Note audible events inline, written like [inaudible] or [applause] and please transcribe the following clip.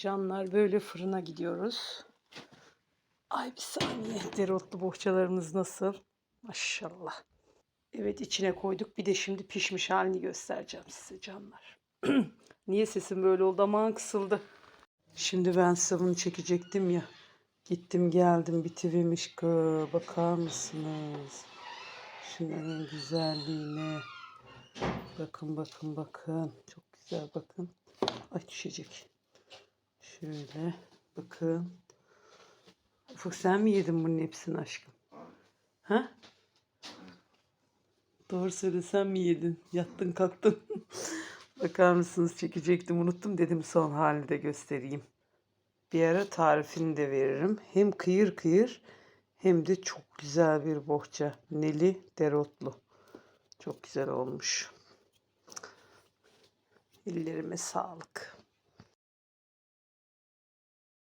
Canlar böyle fırına gidiyoruz. Ay bir saniye. Dereotlu bohçalarımız nasıl? Maşallah. Evet içine koyduk. Bir de şimdi pişmiş halini göstereceğim size canlar. [clears throat] Niye sesim böyle oldu? Aman kısıldı. Şimdi ben bunu çekecektim ya. Gittim geldim bitivirmiş. kı. Bakar mısınız? Şunların güzelliğine. Bakın bakın bakın. Çok güzel bakın. Ay düşecek. Şöyle bakın. Ufuk sen mi yedin bunun hepsini aşkım? Ha? Doğru söyle sen mi yedin? Yattın kalktın. [laughs] Bakar mısınız çekecektim unuttum dedim son halini de göstereyim. Bir ara tarifini de veririm. Hem kıyır kıyır hem de çok güzel bir bohça. Neli dereotlu. Çok güzel olmuş. Ellerime sağlık.